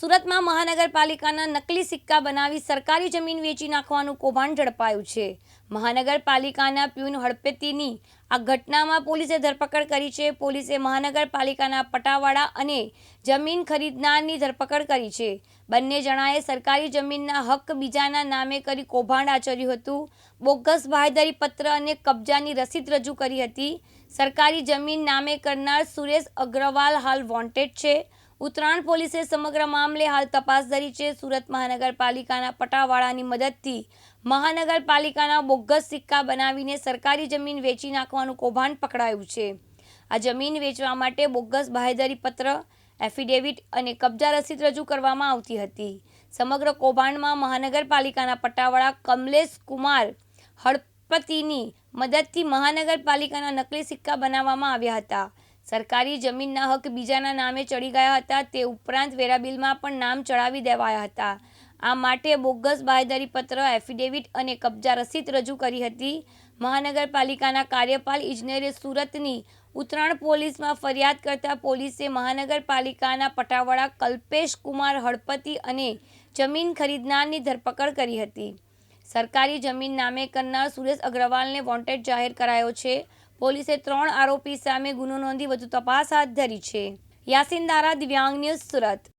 સુરતમાં મહાનગરપાલિકાના નકલી સિક્કા બનાવી સરકારી જમીન વેચી નાખવાનું કૌભાંડ ઝડપાયું છે. મહાનગરપાલિકાના પ્યુન હડપેતીની આ ઘટનામાં પોલીસે ધરપકડ કરી છે. પોલીસે મહાનગરપાલિકાના પટાવાળા અને જમીન ખરીદનારની ધરપકડ કરી છે. બંને જણાએ સરકારી જમીનના હક બીજાના નામે કરી કૌભાંડ આચર્યું હતું. બોગસ બાહેધરી પત્ર અને કબજાની રસીદ રજૂ કરી હતી. સરકારી જમીન નામે કરનાર સુરેશ અગ્રવાલ હાલ વોન્ટેડ છે. ઉત્તરાયણ પોલીસે સમગ્ર મામલે હાલ તપાસ ધરી છે. સુરત મહાનગરપાલિકાના પટાવાળાની મદદથી મહાનગરપાલિકાના બોગસ સિક્કા બનાવીને સરકારી જમીન વેચી નાખવાનું કૌભાંડ પકડાયું છે. આ જમીન વેચવા માટે બોગસ બાહેધરી પત્ર, એફિડેવિટ અને કબજા રસીદ રજૂ કરવામાં આવતી હતી. સમગ્ર કૌભાંડમાં મહાનગરપાલિકાના પટાવાળા કમલેશ કુમાર હળપતિની મદદથી મહાનગરપાલિકાના નકલી સિક્કા બનાવવામાં આવ્યા હતા. સરકારી જમીનના હક બીજાના નામે ચડી ગયા હતા, તે ઉપરાંત વેરાબિલમાં પણ નામ ચડાવી દેવાયા હતા. આ માટે બોગસ બાહેધરી એફિડેવિટ અને કબજા રસીદ રજૂ કરી હતી. મહાનગરપાલિકાના કાર્યપાલ ઇજનેરે સુરતની ઉત્તરાયણ પોલીસમાં ફરિયાદ કરતા પોલીસે મહાનગરપાલિકાના પટાવાળા કલ્પેશ કુમાર હળપતિ અને જમીન ખરીદનારની ધરપકડ કરી હતી. સરકારી જમીન નામે કરનાર સુરેશ અગ્રવાલને વોન્ટેડ જાહેર કરાયો છે. પોલીસે ત્રણ આરોપી સામે ગુનો નોંધી વધુ તપાસ હાથ ધરી છે. યાસીન દારા, દિવ્યાંગ ન્યૂઝ સુરત.